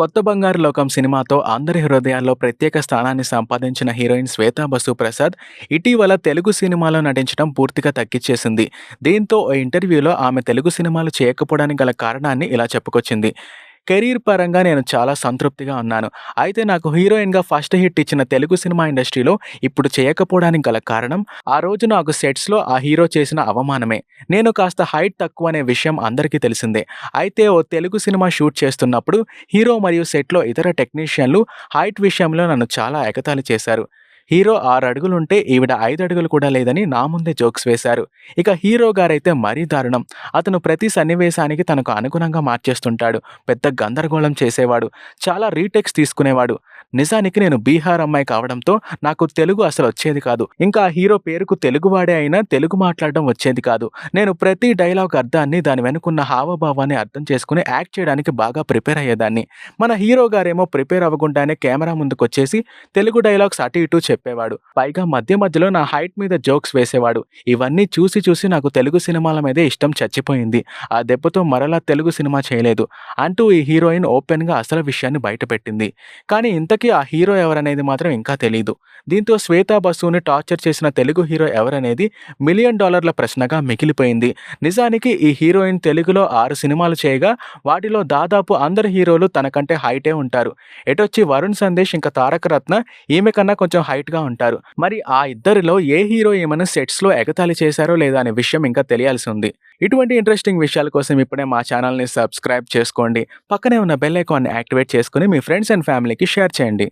కొత్త బంగారు లోకం సినిమాతో అందరి హృదయాల్లో ప్రత్యేక స్థానాన్ని సంపాదించిన హీరోయిన్ శ్వేతా బసు ప్రసాద్ ఇటీవల తెలుగు సినిమాలో నటించడం పూర్తిగా తగ్గిచ్చేసింది దీంతో ఓ ఇంటర్వ్యూలో ఆమె తెలుగు సినిమాలు చేయకపోవడానికి గల కారణాన్ని ఇలా చెప్పుకొచ్చింది. కెరీర్ పరంగా నేను చాలా సంతృప్తిగా ఉన్నాను. అయితే నాకు హీరోయిన్గా ఫస్ట్ హిట్ ఇచ్చిన తెలుగు సినిమా ఇండస్ట్రీలో ఇప్పుడు చేయకపోవడానికి గల కారణం ఆ రోజు నాకు సెట్స్లో ఆ హీరో చేసిన అవమానమే. నేను కాస్త హైట్ తక్కువ అనే విషయం అందరికీ తెలిసిందే. అయితే ఓ తెలుగు సినిమా షూట్ చేస్తున్నప్పుడు హీరో మరియు సెట్లో ఇతర టెక్నీషియన్లు హైట్ విషయంలో నన్ను చాలా ఎగతాళి చేశారు. హీరో ఆరు అడుగులుంటే ఈవిడ ఐదు అడుగులు కూడా లేదని నా ముందే జోక్స్ వేశారు. ఇక హీరో గారైతే మరీ దారుణం. అతను ప్రతి సన్నివేశానికి తనకు అనుగుణంగా మార్చేస్తుంటాడు. పెద్ద గందరగోళం చేసేవాడు. చాలా రీటెక్స్ తీసుకునేవాడు. నిజానికి నేను బీహార్ అమ్మాయి కావడంతో నాకు తెలుగు అసలు వచ్చేది కాదు. ఇంకా హీరో పేరుకు తెలుగువాడే అయినా తెలుగు మాట్లాడడం వచ్చేది కాదు. నేను ప్రతి డైలాగ్ అర్థాన్ని దాని వెనుకున్న హావభావాన్ని అర్థం చేసుకుని యాక్ట్ చేయడానికి బాగా ప్రిపేర్ అయ్యేదాన్ని. మన హీరో గారేమో ప్రిపేర్ అవ్వకుండానే కెమెరా ముందుకు వచ్చేసి తెలుగు డైలాగ్స్ అటు ఇటు చెప్పేవాడు. పైగా మధ్య మధ్యలో నా హైట్ మీద జోక్స్ వేసేవాడు. ఇవన్నీ చూసి చూసి నాకు తెలుగు సినిమాల మీదే ఇష్టం చచ్చిపోయింది. ఆ దెబ్బతో మరలా తెలుగు సినిమా చేయలేదు. అంటూ ఈ హీరోయిన్ ఓపెన్గా అసలు విషయాన్ని బయటపెట్టింది. కానీ ఇంత ఇంతకీ ఆ హీరో ఎవరనేది మాత్రం ఇంకా తెలియదు దీంతో శ్వేతా బసుని టార్చర్ చేసిన తెలుగు హీరో ఎవరనేది మిలియన్ డాలర్ల ప్రశ్నగా మిగిలిపోయింది. నిజానికి ఈ హీరోయిన్ తెలుగులో ఆరు సినిమాలు చేయగా వాటిలో దాదాపు అందరు హీరోలు తనకంటే హైటే ఉంటారు. ఎటొచ్చి వరుణ్ సందేశ్ ఇంకా తారక రత్న ఈమె కన్నా కొంచెం హైట్గా ఉంటారు. మరి ఆ ఇద్దరిలో ఏ హీరో ఏమైనా సెట్స్లో ఎగతాళి చేశారో లేదా అనే విషయం ఇంకా తెలియాల్సి ఉంది. ఇటువంటి ఇంట్రెస్టింగ్ విషయాల కోసం ఇప్పుడే మా ఛానల్ని సబ్స్క్రైబ్ చేసుకోండి. పక్కనే ఉన్న బెల్ ఐకాన్ని యాక్టివేట్ చేసుకుని మీ ఫ్రెండ్స్ అండ్ ఫ్యామిలీకి షేర్ చేయండి.